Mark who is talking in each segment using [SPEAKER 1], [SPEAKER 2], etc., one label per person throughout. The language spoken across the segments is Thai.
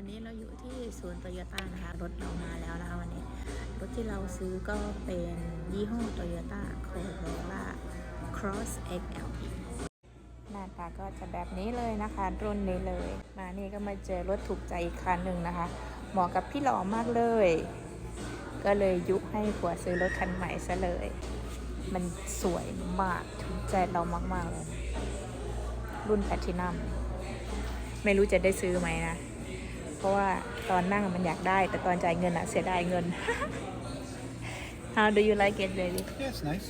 [SPEAKER 1] วันนี้เราอยู่ที่ศูนย์โตโยต้านะคะ รถเรามาแล้วนะคะวันนี้ รถที่เราซื้อก็เป็นยี่ห้อโตโยต้าโคโรล่า Cross xl หน้าตาก็จะแบบนี้เลยนะคะ รุ่นนี้เลย มานี่ก็มาเจอรถถูกใจอีกคันหนึ่งนะคะ เหมาะกับพี่หล่อมากเลย ก็เลยยุให้ผัวซื้อรถคันใหม่ซะเลย มันสวยมากถูกใจเรามาก ๆ เลย รุ่นแพทินัมไม่รู้จะได้ซื้อไหมนะ เพราะว่าตอนนั่งมันอยากได้ แต่ตอนจ่ายเงินอะเสียดายเงิน How do you like it baby
[SPEAKER 2] Yeah, it's nice.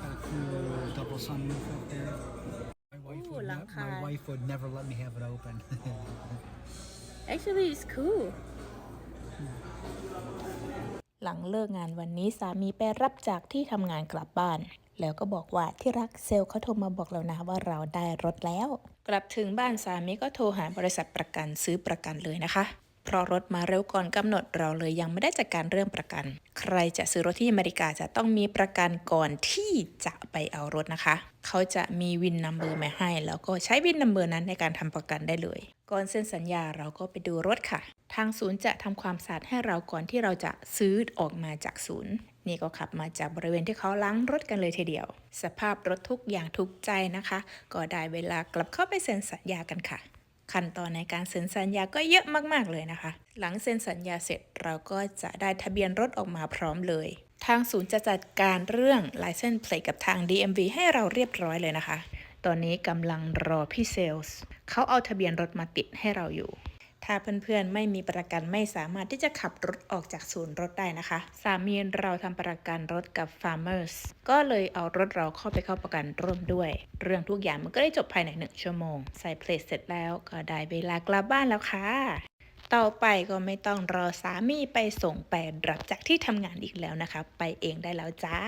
[SPEAKER 2] Got a cool double sunroof up there. My wife,
[SPEAKER 1] Ooh,
[SPEAKER 2] would
[SPEAKER 1] lang
[SPEAKER 2] ne- my
[SPEAKER 1] kai.
[SPEAKER 2] wife would never let me have it open.
[SPEAKER 1] Actually it's cool หลังเลิกงานวันนี้สามีไปรับจากที่ทำงานกลับบ้าน แล้วก็บอกว่าที่รักเซลล์เขาโทรมาบอกเรานะว่าเราได้รถแล้ว กลับถึงบ้านสามีก็โทรหาบริษัทประกันซื้อประกันเลยนะคะ เพราะรถมาเร็วก่อนกำหนดเราเลยยังไม่ได้จัดการเรื่องประกัน ใครจะซื้อรถที่อเมริกาจะต้องมีประกันก่อนที่จะไปเอารถนะคะ เขาจะมีวินนัมเบอร์มาให้ แล้วก็ใช้วินนัมเบอร์นั้นในการทำประกันได้เลย ก่อนเซ็นสัญญาเราก็ไปดูรถค่ะ ทางศูนย์จะทำความสะอาดให้เราก่อนที่เราจะซื้อออกมาจากศูนย์นี่ก็ขับมาจากบริเวณที่เขาล้างรถกันเลยทีเดียว สภาพรถทุกอย่างถูกใจนะคะ ก็ได้เวลากลับเข้าไปเซ็นสัญญากันค่ะ ขั้นตอนในการเซ็นสัญญาก็เยอะมากๆเลยนะคะ หลังเซ็นสัญญาเสร็จเราก็จะได้ทะเบียนรถออกมาพร้อมเลย ทางศูนย์จะจัดการเรื่อง license plate กับทาง DMV ให้เราเรียบร้อยเลยนะคะ ตอนนี้กำลังรอพี่เซลส์เขาเอาทะเบียนรถมาติดให้เราอยู่ ถ้าเพื่อนๆไม่มีประกันไม่สามารถที่จะขับรถออกจากศูนย์รถได้นะคะ สามีเราทำประกันรถกับ Farmers ก็เลยเอารถเราเข้าไปเข้าประกันร่วมด้วย เรื่องทุกอย่างมันก็ได้จบภายในหนึ่งชั่วโมง ใส่เพลทเสร็จแล้วก็ได้เวลากลับบ้านแล้วค่ะต่อไปก็ไม่ต้องรอสามีไปส่งไปรับจากที่ทำงานอีกแล้วนะคะ ไปเองได้แล้วจ้า